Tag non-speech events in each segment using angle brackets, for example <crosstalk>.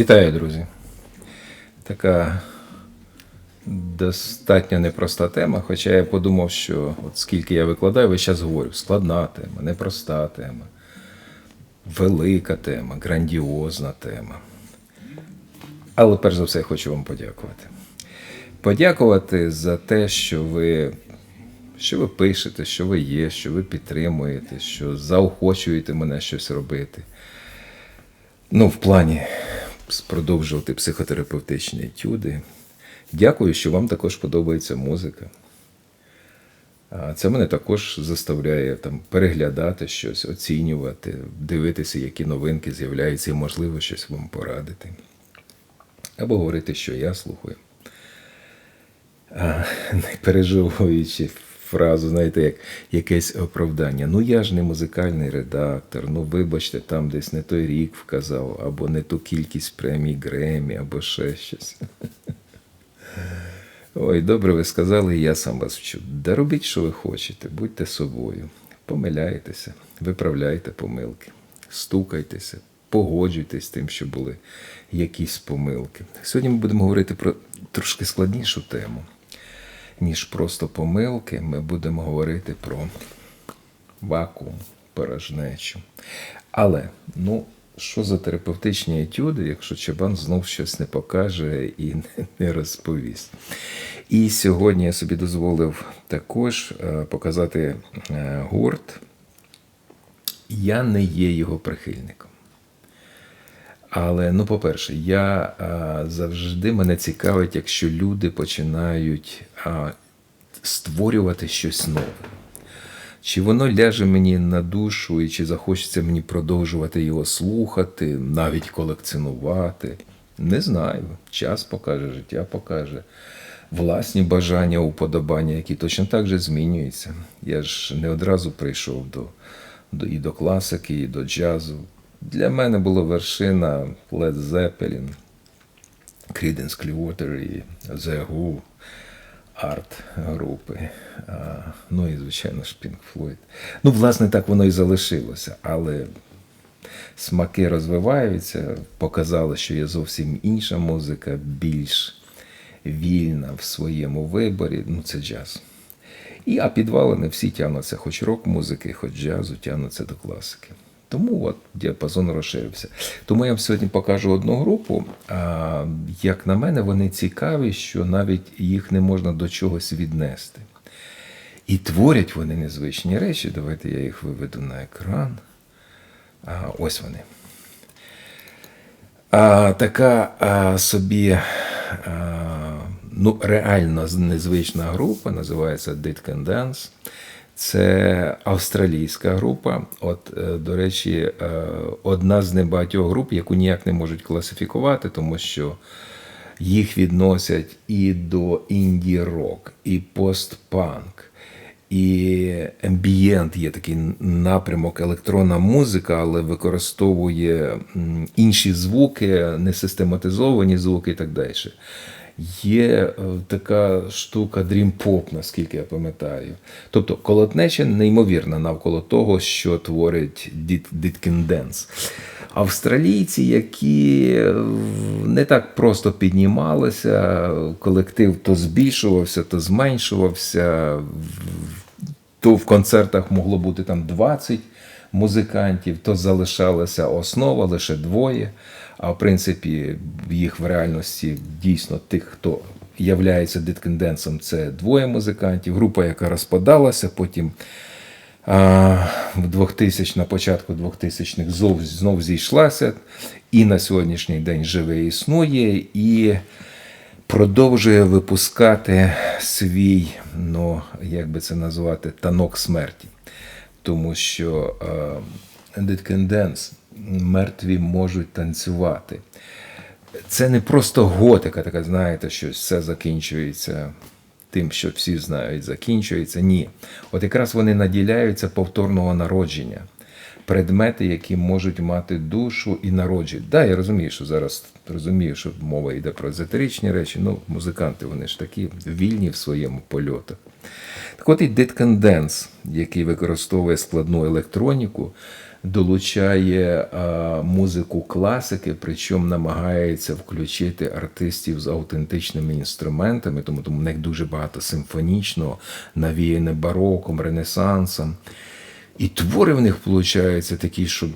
Вітаю, друзі. Така достатньо непроста тема, хоча я подумав, що от скільки я викладаю, весь час говорю, складна тема, непроста тема, велика тема, грандіозна тема. Але перш за все я хочу вам подякувати. Подякувати за те, що ви, що ви пишете, що ви є, що ви підтримуєте, що заохочуєте мене щось робити. Ну, в плані продовжувати психотерапевтичні етюди. Дякую, що вам також подобається музика. Це мене також заставляє там, переглядати щось, оцінювати, дивитися, які новинки з'являються, і можливо щось вам порадити. Або говорити, що я слухаю. <laughs> Не пережовуючи фразу, знаєте, як якесь оправдання. Ну я ж не музикальний редактор, ну вибачте, там десь не той рік вказав, або не ту кількість премій Гремі, або ще щось. <laughs> Ой, добре, ви сказали, і я сам вас вчу. Да робіть, що ви хочете, будьте собою, помиляйтеся, виправляйте помилки, стукайтеся, погоджуйтесь з тим, що були якісь помилки. Сьогодні ми будемо говорити про трошки складнішу тему, ніж просто помилки. Ми будемо говорити про вакуум, порожнечу. Але, ну, що за терапевтичні етюди, якщо Чабан знов щось не покаже і <laughs> не розповість. І сьогодні я собі дозволив також е, показати е, гурт. Я не є його прихильником. Але, ну, по-перше, я а, завжди мене цікавить, якщо люди починають а, створювати щось нове. Чи воно ляже мені на душу, і чи захочеться мені продовжувати його слухати, навіть колекціонувати. Не знаю. Час покаже, життя покаже. Власні бажання, уподобання, які точно так же змінюються. Я ж не одразу прийшов до, до, і до класики, і до джазу. Для мене була вершина Led Zeppelin, Creedence Clearwater і The Who, арт-групи. Ну і, звичайно ж, Pink Floyd. Ну, власне, так воно і залишилося, але смаки розвиваються, показали, що є зовсім інша музика, більш вільна в своєму виборі. Ну, це джаз. І, а підвали не всі тягнуться, хоч рок-музики, хоч джазу, тягнуться до класики. Тому от діапазон розширився. Тому я вам сьогодні покажу одну групу. А, Як на мене, вони цікаві, що навіть їх не можна до чогось віднести. І творять вони незвичні речі. Давайте я їх виведу на екран. А, Ось вони. А, Така а, собі а, ну, реально незвична група, називається Dit Can Dance. Це австралійська група. От, е, до речі, е, одна з небагатьох груп, яку ніяк не можуть класифікувати, тому що їх відносять і до інді-рок, і постпанк, і ембієнт є такий напрямок, електронна музика, але використовує інші звуки, несистематизовані звуки і так далі. Є е, така штука Pop, наскільки я пам'ятаю. Тобто колотнеча неймовірна навколо того, що творить Діткін Денс. Австралійці, які не так просто піднімалися, колектив то збільшувався, то зменшувався, то в концертах могло бути там 20 музикантів, то залишалася основа лише двоє. А в принципі, їх в реальності дійсно тих, хто являється диткенденсом, це двоє музикантів. Група, яка розпадалася, потім а, в 2000, на початку 2000-х знов, зійшлася, і на сьогоднішній день живе і існує, і продовжує випускати свій, ну, як би це назвати, танок смерті. Тому що диткенденс мертві можуть танцювати. Це не просто готика, така, знаєте, що все закінчується тим, що всі знають, закінчується. Ні. От якраз вони наділяються повторного народження. Предмети, які можуть мати душу і народження. Да, я розумію, що зараз розумію, що мова йде про езотеричні речі, ну, музиканти вони ж такі вільні в своєму польотах. Так от і Дитканденс, який використовує складну електроніку, долучає а, музику класики, причому намагається включити артистів з автентичними інструментами, тому, тому в них дуже багато симфонічного, навіяне бароком, ренесансом. І твори в них виходять такі, що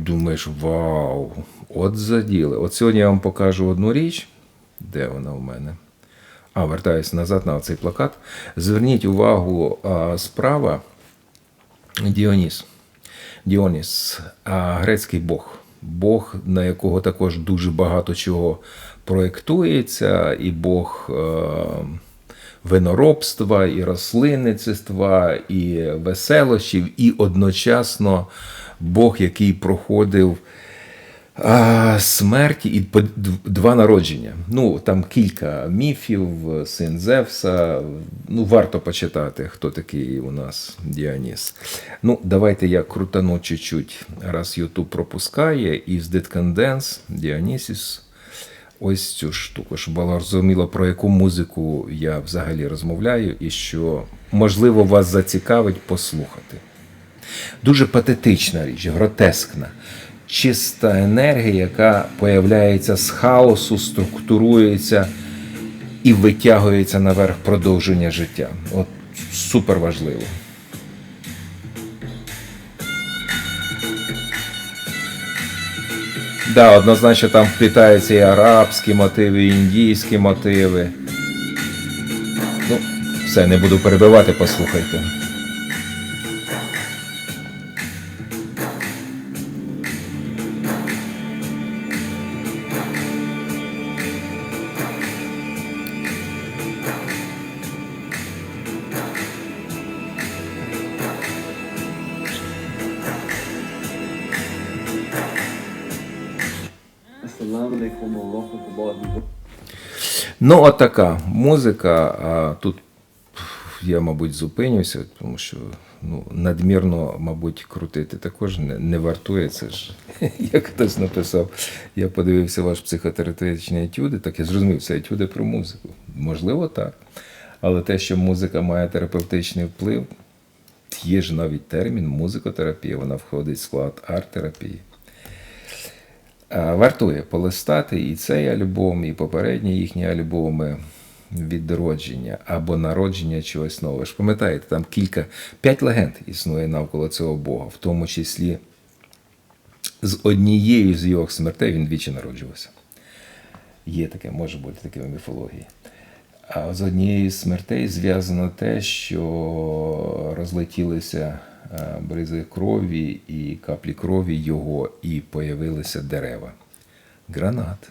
думаєш, вау, от заділи. От сьогодні я вам покажу одну річ. Де вона в мене? А, вертаюся назад на цей плакат. Зверніть увагу справа Діоніс. Діоніс, грецький Бог. Бог, на якого також дуже багато чого проєктується, і Бог е, виноробства, і рослинництва, і веселощів, і одночасно Бог, який проходив а, смерті і два народження. Ну, там кілька міфів, син Зевса. Ну, варто почитати, хто такий у нас Діаніс. Ну, давайте я крутану чуть-чуть, раз Ютуб пропускає, і з Дитканденс Діанісіс. Ось цю штуку, щоб було розуміло, про яку музику я взагалі розмовляю, і що можливо вас зацікавить послухати. Дуже патетична річ, гротескна, чиста енергія, яка появляється з хаосу, структурується і витягується наверх продовження життя. От супер важливо. Да, однозначно там вплітаються і арабські мотиви, і індійські мотиви. Ну, все, не буду перебивати, послухайте. Ну, от така музика. А тут я, мабуть, зупинюся, тому що ну, надмірно, мабуть, крутити також не, не вартує. Це ж, <laughs> як хтось написав, я подивився ваш психотерапевтичні етюди, так я зрозумів, це етюди про музику. Можливо, так. Але те, що музика має терапевтичний вплив, є ж навіть термін музикотерапія, вона входить в склад арт-терапії. Вартує полистати і цей альбом, і попередні їхні альбоми відродження або народження чогось нового. ж пам'ятаєте, там кілька, п'ять легенд існує навколо цього Бога, в тому числі з однією з його смертей він двічі народжувався. Є таке, може бути таке в міфології. А з однією з смертей зв'язано те, що розлетілися бризи крові і каплі крові його, і появилися дерева. Гранат.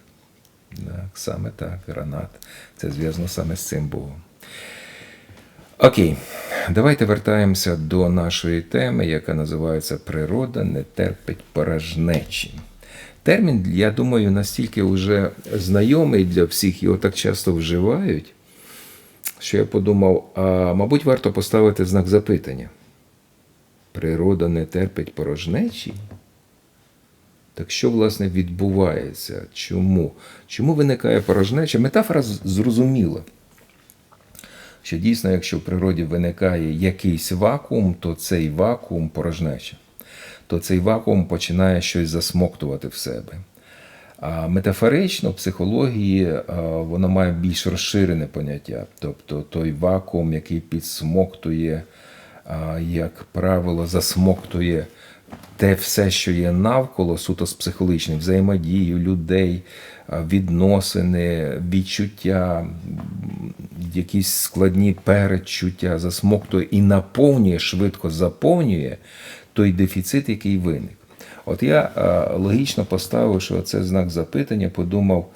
Так, саме так, гранат. Це зв'язано саме з цим Богом. Окей, давайте вертаємося до нашої теми, яка називається Природа не терпить порожнечі. Термін, я думаю, настільки вже знайомий для всіх, його так часто вживають, що я подумав, а мабуть, варто поставити знак запитання. Природа не терпить порожнечі? Так що, власне, відбувається? Чому? Чому виникає порожнеча? Метафора зрозуміла. Що дійсно, якщо в природі виникає якийсь вакуум, то цей вакуум порожнеча. То цей вакуум починає щось засмоктувати в себе. А метафорично в психології воно має більш розширене поняття. Тобто той вакуум, який підсмоктує, як правило, засмоктує те все, що є навколо, суто з психологічним взаємодію людей, відносини, відчуття, якісь складні передчуття, засмоктує і наповнює, швидко заповнює той дефіцит, який виник. От я логічно поставив, що це знак запитання, подумав,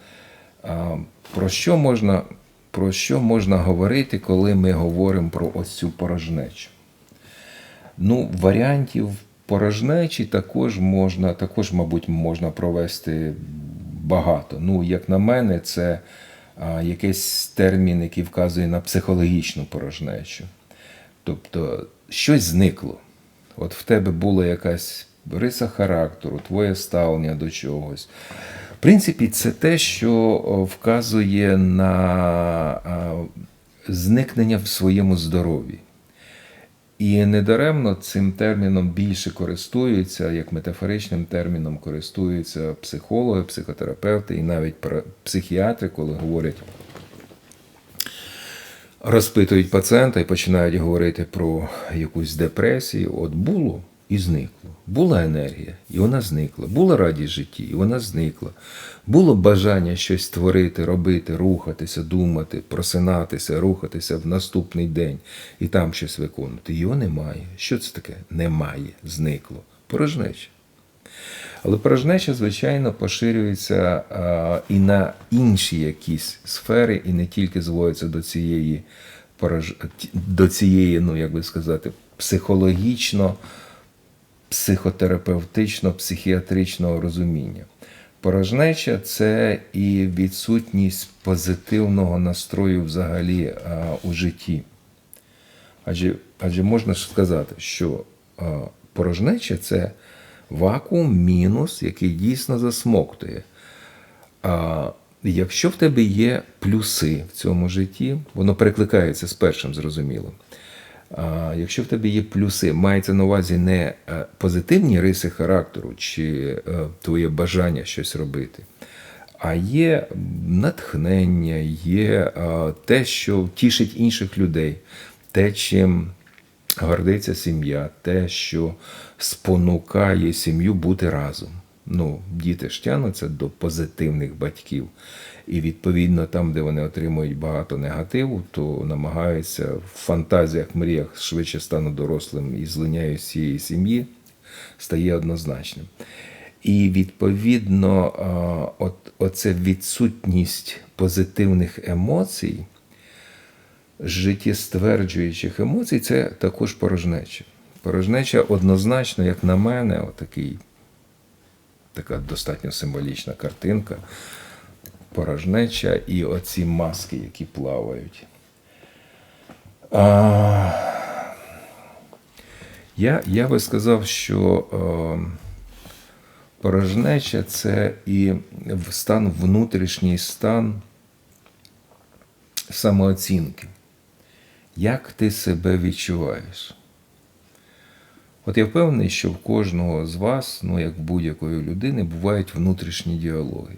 про що можна, про що можна говорити, коли ми говоримо про ось цю порожнечу. Ну, варіантів порожнечі також можна, також, мабуть, можна провести багато. Ну, як на мене, це якийсь термін, який вказує на психологічну порожнечу. Тобто щось зникло. От в тебе була якась риса характеру, твоє ставлення до чогось. В принципі, це те, що вказує на зникнення в своєму здоров'ї. І недаремно цим терміном більше користуються, як метафоричним терміном користуються психологи, психотерапевти і навіть психіатри, коли говорять, розпитують пацієнта і починають говорити про якусь депресію. От було і зникло. Була енергія, і вона зникла. Була радість житті, і вона зникла. Було бажання щось творити, робити, рухатися, думати, просинатися, рухатися в наступний день і там щось виконувати. Його немає. Що це таке? Немає, зникло. Порожнеча. Але порожнеча, звичайно, поширюється а, і на інші якісь сфери, і не тільки зводиться до цієї до цієї, ну як би сказати, психологічно, психотерапевтично, психіатричного розуміння. Порожнеча це і відсутність позитивного настрою взагалі а, у житті. Адже, адже можна сказати, що а, порожнеча це вакуум мінус, який дійсно засмоктує. А якщо в тебе є плюси в цьому житті, воно перекликається з першим, зрозуміло. Якщо в тебе є плюси, мається на увазі не е, позитивні риси характеру чи е, твоє бажання щось робити, а є натхнення, є е, те, що тішить інших людей, те, чим гордиться сім'я, те, що спонукає сім'ю бути разом. Ну, діти ж тянуться до позитивних батьків. І відповідно, там, де вони отримують багато негативу, то намагаються в фантазіях, мріях швидше стану дорослим і злиняю з цієї сім'ї, стає однозначним. І відповідно, от, оце відсутність позитивних емоцій життєстверджуючих емоцій це також порожнеча. Порожнеча однозначно, як на мене, отакий, така достатньо символічна картинка. Порожнеча і оці маски, які плавають. А, я, я би сказав, що е, порожнеча це і стан, внутрішній стан самооцінки. Як ти себе відчуваєш? От я впевнений, що в кожного з вас, ну як будь-якої людини, бувають внутрішні діалоги.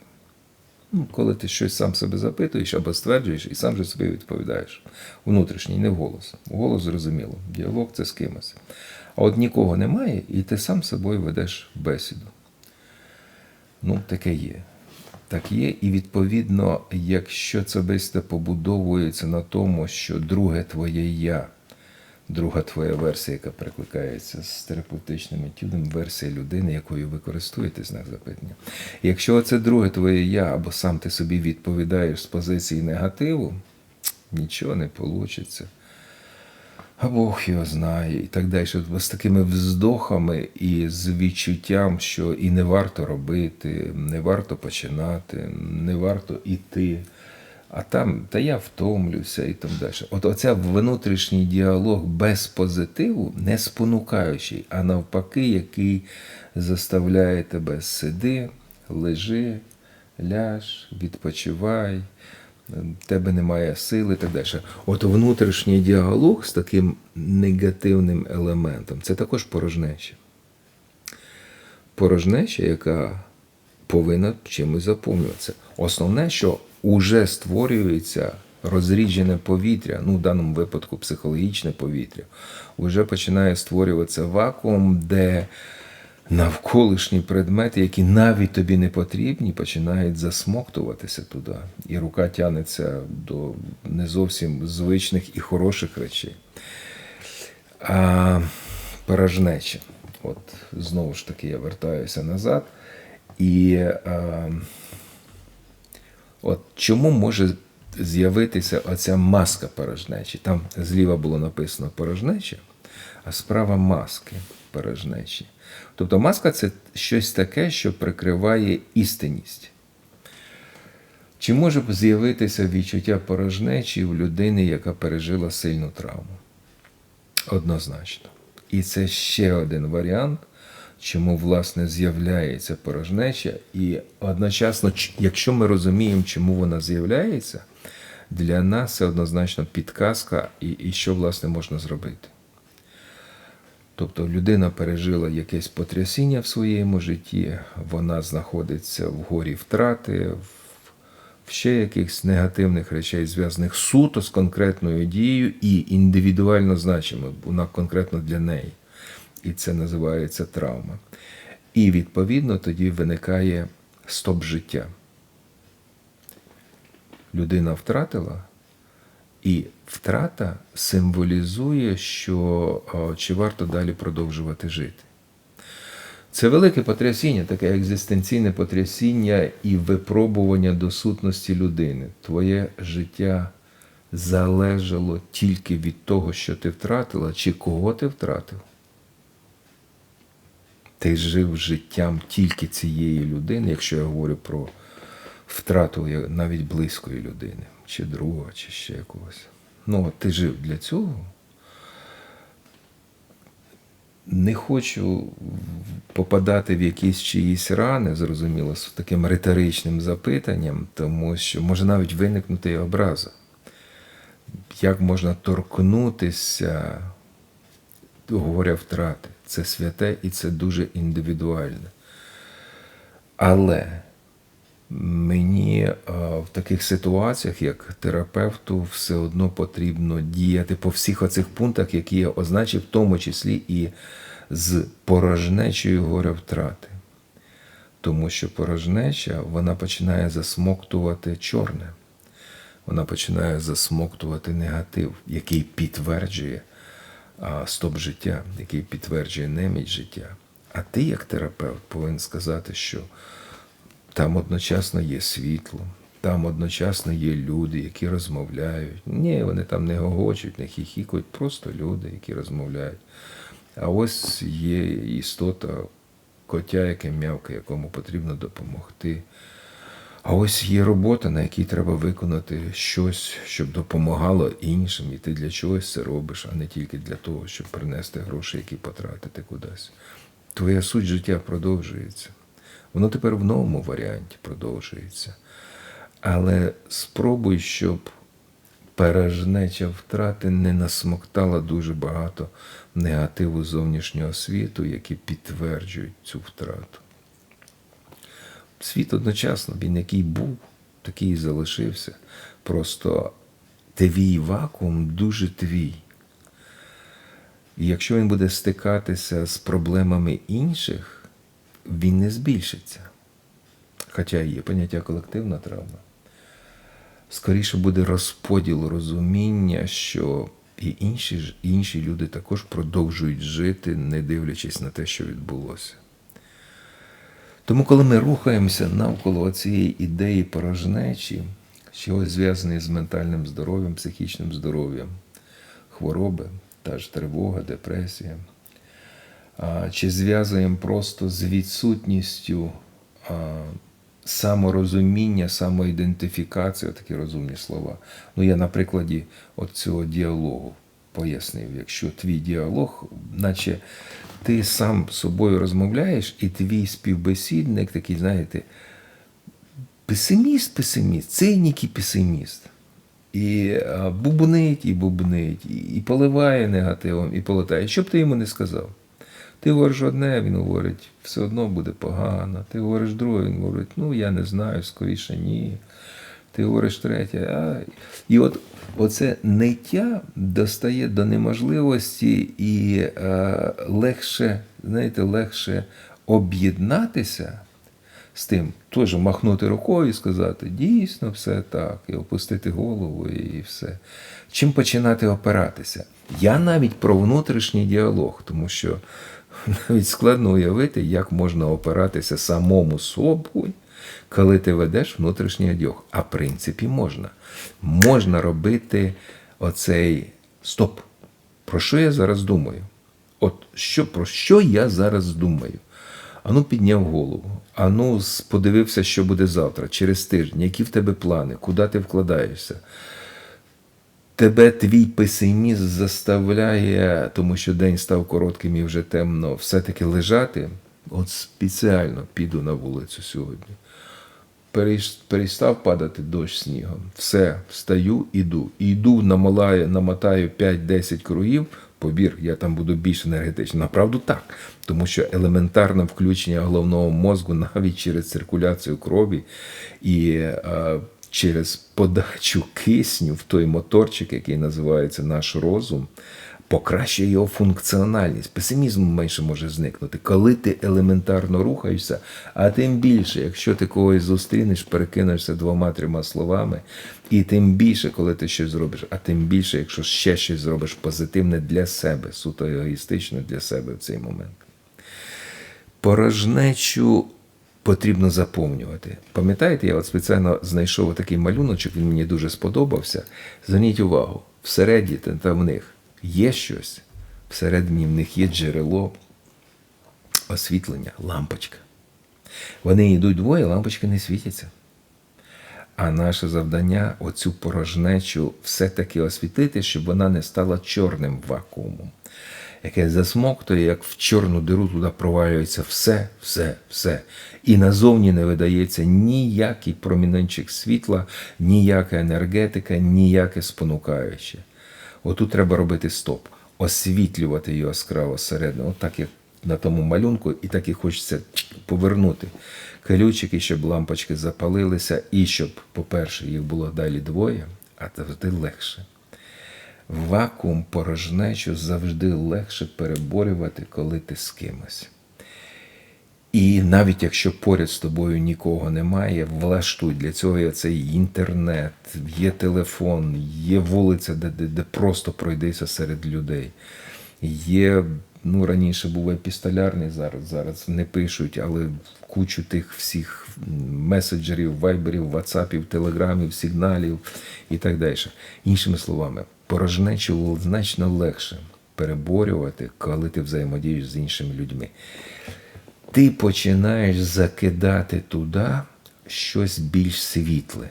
Ну, коли ти щось сам себе запитуєш або стверджуєш, і сам же собі відповідаєш. Внутрішній, не вголос. Вголос зрозуміло. Діалог це з кимось. А от нікого немає, і ти сам собою ведеш бесіду. Ну, таке є. Так є, і відповідно, якщо це бесіда побудовується на тому, що друге твоє я, друга твоя версія, яка перекликається з терапевтичним етюдом, версія людини, якою ви користуєтесь знак запитання. Якщо це друге твоє я, або сам ти собі відповідаєш з позиції негативу, нічого не вийде. А Бог його знає, і так далі. З такими вздохами і з відчуттям, що і не варто робити, не варто починати, не варто іти. А там, та я втомлюся і так далі. От оця внутрішній діалог без позитиву, не спонукаючий, а навпаки, який заставляє тебе сиди, лежи, ляж, відпочивай, тебе немає сили і так далі. От внутрішній діалог з таким негативним елементом це також порожнеча. Порожнеча, яка повинна чимось заповнюватися. Основне, що уже створюється розріджене повітря, ну в даному випадку психологічне повітря, вже починає створюватися вакуум, де навколишні предмети, які навіть тобі не потрібні, починають засмоктуватися туди. І рука тягнеться до не зовсім звичних і хороших речей. А порожнеча. От знову ж таки я вертаюся назад. І а, от чому може з'явитися оця маска порожнечі? Там зліва було написано порожнеча, а справа маски порожнечі. Тобто маска це щось таке, що прикриває істинність. Чи може з'явитися відчуття порожнечі в людини, яка пережила сильну травму? Однозначно. І це ще один варіант, чому власне з'являється порожнеча. І одночасно, якщо ми розуміємо, чому вона з'являється, для нас це однозначно підказка, і, і що власне можна зробити. Тобто людина пережила якесь потрясіння в своєму житті, вона знаходиться в горі втрати, в ще якихось негативних речей, зв'язаних суто з конкретною дією і індивідуально значимо, вона конкретно для неї. І це називається травма. І відповідно тоді виникає стоп життя. Людина втратила, і втрата символізує, що чи варто далі продовжувати жити. Це велике потрясіння, таке екзистенційне потрясіння і випробування до сутності людини. Твоє життя залежало тільки від того, що ти втратила, чи кого ти втратив. Ти жив життям тільки цієї людини, якщо я говорю про втрату навіть близької людини, чи друга, чи ще якогось. Ну, ти жив для цього. Не хочу попадати в якісь чиїсь рани, зрозуміло, з таким риторичним запитанням, тому що може навіть виникнути і образа. Як можна торкнутися, говоря втрати? Це святе і це дуже індивідуальне. Але мені е, в таких ситуаціях, як терапевту, все одно потрібно діяти по всіх оцих пунктах, які я означив, в тому числі і з порожнечою горя втрати. Тому що порожнеча вона починає засмоктувати чорне, вона починає засмоктувати негатив, який підтверджує а, стоп життя, який підтверджує неміч життя. А ти, як терапевт, повинен сказати, що там одночасно є світло, там одночасно є люди, які розмовляють. Ні, вони там не гогочуть, не хіхікають, просто люди, які розмовляють. А ось є істота, котя, яке м'явка, якому потрібно допомогти. А ось є робота, на якій треба виконати щось, щоб допомагало іншим, і ти для чогось це робиш, а не тільки для того, щоб принести гроші, які потратити кудись. Твоя суть життя продовжується. Воно тепер в новому варіанті продовжується. Але спробуй, щоб пережнеча втрати не насмоктала дуже багато негативу зовнішнього світу, які підтверджують цю втрату. Світ одночасно, він який був, такий і залишився. Просто твій вакуум дуже твій. І якщо він буде стикатися з проблемами інших, він не збільшиться. Хоча є поняття колективна травма. Скоріше буде розподіл розуміння, що і інші, інші люди також продовжують жити, не дивлячись на те, що відбулося. Тому, коли ми рухаємося навколо цієї ідеї порожнечі, чогось зв'язаної з ментальним здоров'ям, психічним здоров'ям, хвороби, та ж тривога, депресія, чи зв'язуємо просто з відсутністю саморозуміння, самоідентифікації, такі розумні слова. Ну, я на прикладі от цього діалогу пояснив, якщо твій діалог, наче ти сам з собою розмовляєш, і твій співбесідник такий, знаєте, песиміст, песиміст, цинік і песиміст. І бубнить, і бубнить, і, поливає негативом, і полетає. Що б ти йому не сказав? Ти говориш одне, він говорить, все одно буде погано. Ти говориш друге, він говорить, ну я не знаю, скоріше ні. Ти говориш третє. А... І от оце ниття достає до неможливості і е, легше, знаєте, легше об'єднатися з тим, теж махнути рукою і сказати, дійсно, все так, і опустити голову, і все. Чим починати опиратися? Я навіть про внутрішній діалог, тому що <laughs> навіть складно уявити, як можна опиратися самому собою, коли ти ведеш внутрішній діалог. А в принципі можна. Можна робити оцей стоп. Про що я зараз думаю? От що, про що я зараз думаю? Ану підняв голову, ану подивився, що буде завтра, через тиждень, які в тебе плани, куди ти вкладаєшся. Тебе твій песимізм заставляє, тому що день став коротким і вже темно, все-таки лежати. От спеціально піду на вулицю сьогодні. Перестав падати дощ снігом. Все, встаю, іду. І йду, намалаю, намотаю 5-10 кругів, Побір, я там буду більш енергетичним. Направду так. Тому що елементарне включення головного мозку <laughs> навіть через циркуляцію крові і е, через подачу кисню в той моторчик, який називається наш розум, покращує його функціональність. Песимізм менше може зникнути. Коли ти елементарно рухаєшся, а тим більше, якщо ти когось зустрінеш, перекинешся двома-трьома словами, і тим більше, коли ти щось зробиш, а тим більше, якщо ще щось зробиш позитивне для себе, суто егоїстичне для себе в цей момент. Порожнечу потрібно заповнювати. Пам'ятаєте, я от спеціально знайшов такий малюночок, він мені дуже сподобався. Зверніть увагу, всередині там в них є щось, всередині в них є джерело освітлення, лампочка. Вони йдуть двоє, лампочки не світяться. А наше завдання оцю порожнечу все-таки освітлити, щоб вона не стала чорним вакуумом, яке засмоктує, як в чорну диру туди провалюється все, все, все. І назовні не видається ніякий проміненчик світла, ніяка енергетика, ніяке спонукаюче. Отут треба робити стоп, освітлювати його яскраво середину, отак як на тому малюнку, і так і хочеться повернути ключики, щоб лампочки запалилися, і щоб, по-перше, їх було далі двоє, а завжди легше. Вакуум порожнечу завжди легше переборювати, коли ти з кимось. І навіть якщо поряд з тобою нікого немає, влаштуй для цього є цей інтернет, є телефон, є вулиця, де, де, де просто пройдися серед людей. Є, ну раніше був епістолярний, зараз зараз не пишуть, але кучу тих всіх меседжерів, вайберів, ватсапів, телеграмів, сигналів і так далі. Іншими словами, порожнечу значно легше переборювати, коли ти взаємодієш з іншими людьми ти починаєш закидати туди щось більш світле,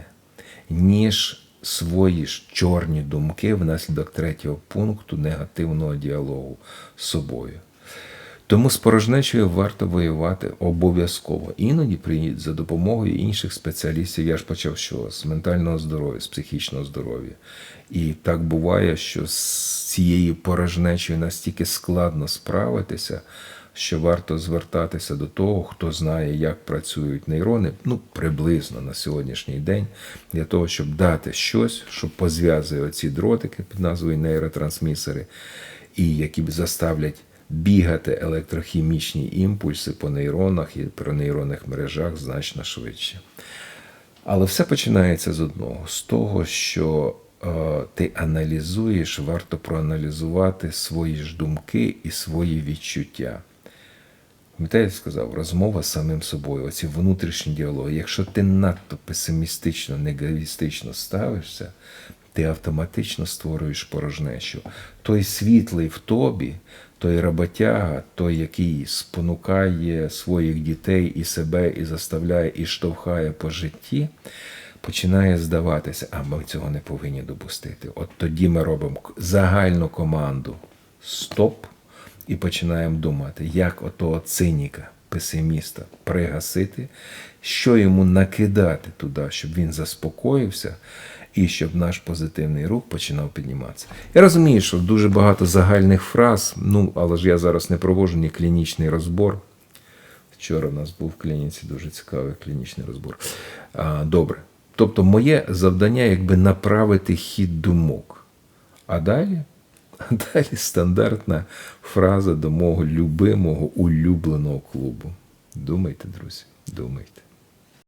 ніж свої ж чорні думки внаслідок третього пункту негативного діалогу з собою. Тому з порожнечою варто воювати обов'язково. Іноді прийдіть за допомогою інших спеціалістів. Я ж почав що? З ментального здоров'я, з психічного здоров'я. І так буває, що з цією порожнечою настільки складно справитися, що варто звертатися до того, хто знає, як працюють нейрони, ну приблизно на сьогоднішній день, для того, щоб дати щось, що позв'язує оці дротики під назвою нейротрансмісери, і які б заставлять бігати електрохімічні імпульси по нейронах і по нейронних мережах значно швидше. Але все починається з одного: з того, що е, ти аналізуєш, варто проаналізувати свої ж думки і свої відчуття. Пам'ятаєте, сказав, розмова з самим собою, оці внутрішні діалоги. Якщо ти надто песимістично, негативістично ставишся, ти автоматично створюєш порожнечу. Той світлий в тобі, той роботяга, той, який спонукає своїх дітей і себе, і заставляє, і штовхає по житті, починає здаватися, а ми цього не повинні допустити. От тоді ми робимо загальну команду Стоп і починаємо думати, як отого циніка, песиміста пригасити, що йому накидати туди, щоб він заспокоївся. І щоб наш позитивний рух починав підніматися. Я розумію, що дуже багато загальних фраз, ну, але ж я зараз не проводжу ні клінічний розбор. Вчора в нас був в клініці дуже цікавий клінічний розбор. А, Добре. Тобто, моє завдання якби направити хід думок. А далі а <laughs> далі стандартна фраза до мого любимого улюбленого клубу. Думайте, друзі, думайте.